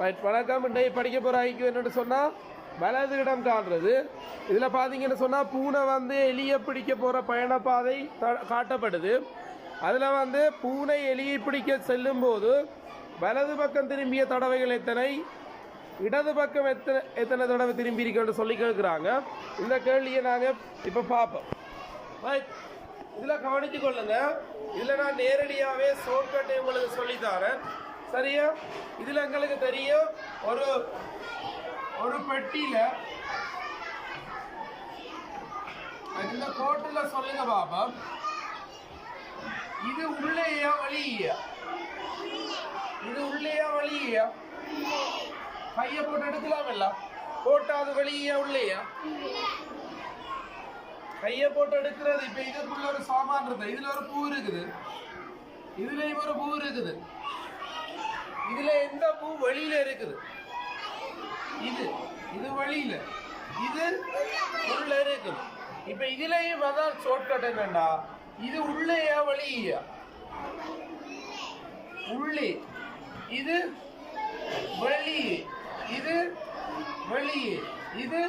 Right வணக்கம் இன்றைக்கு படிக்க போகிற ஐக்கியம் என்னென்னு சொன்னால் வலது இடம் காட்டுறது இதில் பார்த்தீங்கன்னு சொன்னால் பூனை வந்து எலியை பிடிக்க போகிற பயணப்பாதை த- காட்டப்படுது. அதில் வந்து பூனை எலியை பிடிக்க செல்லும்போது வலது பக்கம் திரும்பிய தடவைகள் எத்தனை? இடது பக்கம் எத்தனை எத்தனை தடவை திரும்பி இருக்குன்னு சொல்லி கேட்குறாங்க. இந்த கேள்வியை நாங்கள் இப்போ பார்ப்போம் ரைட் இதில் கவனித்து கொள்ளுங்கள் இதில் நான் நேரடியாகவே ஷார்ட்கட்டை உங்களுக்கு சொல்லித்தரேன் சரியா? இதில் எங்களுக்கு தெரியும். ஒரு ஒரு பெட்டியில் இந்த கோட்டில் சொல்லுங்க பாபா. இது உள்ளேயா வழியா இது உள்ளேயா வழியா கையை போட்டு எடுக்கலாமில்ல? போட்டா அது வெளியா உள்ளேயா? கையை போட்டு எடுக்கிறது. இப்ப இதுக்குள்ள ஒரு சாமான் இருந்தது இதுல ஒரு பூ இருக்குது. இதுலயும் ஒரு பூ இருக்குது. இதுல எந்த பூ வெளியில இருக்குது? இது இது வெளியில. இது உள்ள இருக்குது. இப்ப இதுலயும் அதான் ஷார்ட்கட் என்னன்னா இது உள்ளேயா வெளியா உள்ளே. இது வெளியே. இது வெளியே. இது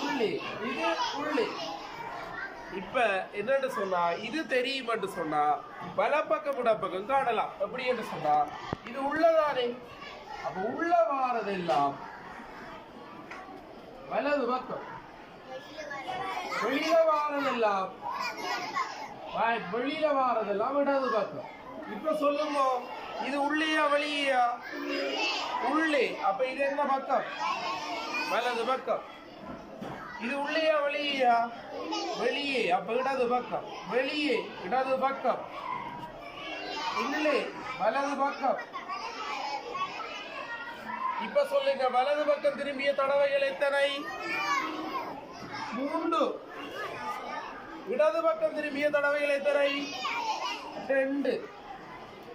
உள்ளே. இது உள்ளே. இப்ப என்னன்னு சொன்னா இது தெரியுமென்று சொன்னா வலப்பக்கம் இடப்பக்கம் காணலாம். எப்படி என்று சொன்னா இது உள்ளதானே? அப்ப உள்ள வாரதெல்லாம் வலது பக்கம். வெளியில வாரதெல்லாம் வெளியில வாரதெல்லாம் இடது பக்கம். இப்ப சொல்லுங்க இது உள்ளேயா வெளியா உள்ளே. அப்ப இது என்ன பக்கம்? வலது பக்கம். இது உள்ளேயா வெளியா வெளியே அப்ப இடது பக்கம். வெளியே இடது பக்கம். உள்ளே வலது பக்கம். இப்ப சொல்லுங்க வலது பக்கம் திரும்பிய தடவைகள் எத்தனை? மூன்று. இடது பக்கம் திரும்பிய தடவைகள் எத்தனை? ரெண்டு.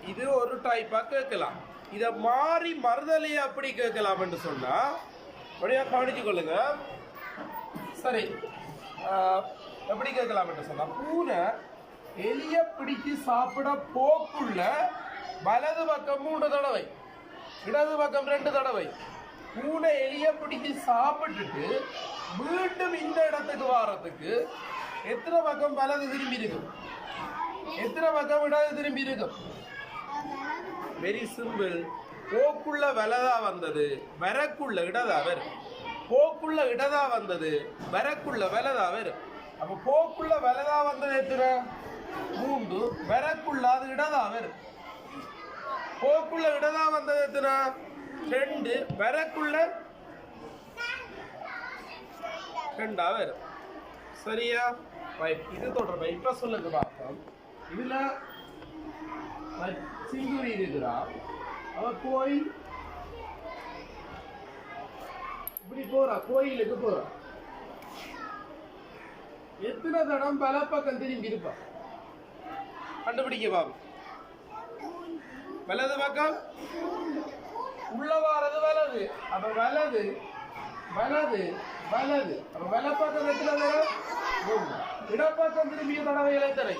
இது ஒரு டைப்பா கேட்கலாம். இதை மாறி மறுதலையை அப்படி கேட்கலாம் என்று சொன்னா அப்படியே கவனிச்சு கொள்ளுங்க சரி. எப்படி கேட்கலாம் என்று சொன்னா பூனை எலிய பிடிச்சு சாப்பிட போக்குள்ள வலது பக்கம் மூன்று தடவை இடது பக்கம் ரெண்டு தடவை பூனை எலிய பிடிச்சு சாப்பிட்டுட்டு மீண்டும் இந்த இடத்துக்கு வாரத்துக்கு எத்தனை பக்கம் வலது திரும்பி இருக்கும்? எத்தனை பக்கம் இடது திரும்பி இருக்கும்? வெரி சிம்பிள் போக்குள்ள வலதா வந்தது வரக்குள்ள இடதா வரும். போக்குள்ள இடதா வந்தது வரக்குள்ள வலதா வரும் அப்ப போக்குள்ள வலதா வந்தது எத்தனை மூன்று. வரக்குள்ள அது இடதா வரும் போக்குள்ள இடதா வந்தது எத்தனை ரெண்டு. வரக்குள்ள ரெண்டா வரும் சரியா? இது தொடர்பா. இப்ப சொல்லுங்க பார்ப்போம் இதுல சிங்குரி இருக்கிறா அவ போய் இப்படி போறா? கோயிலுக்கு போறா. எத்தனை தடம் பல பக்கம் திரும்பி இருப்பா? கண்டுபிடிக்க பாபு. வலது பக்கம்? உள்ள வாரது வலது. அப்ப வலது வலது வலது. அப்ப வல பக்கம் எத்தனை தடம்? மூணு இடப்பக்கம் திரும்பிய தடவை எத்தனை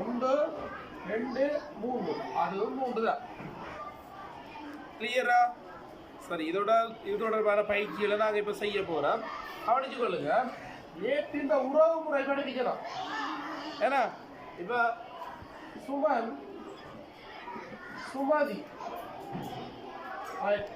ஒன்று ரெண்டு மூணு அதுவும் மூன்று தான். கிளியரா சரி இதோட இதோட வர பயிற்சிகளை நாங்கள் இப்போ செய்ய போகிறோம் கவனிச்சு கொள்ளுங்க நேற்று இந்த உறவு முறை படிக்கலாம் ஏன்னா இப்போ சுமன் சுமதி right.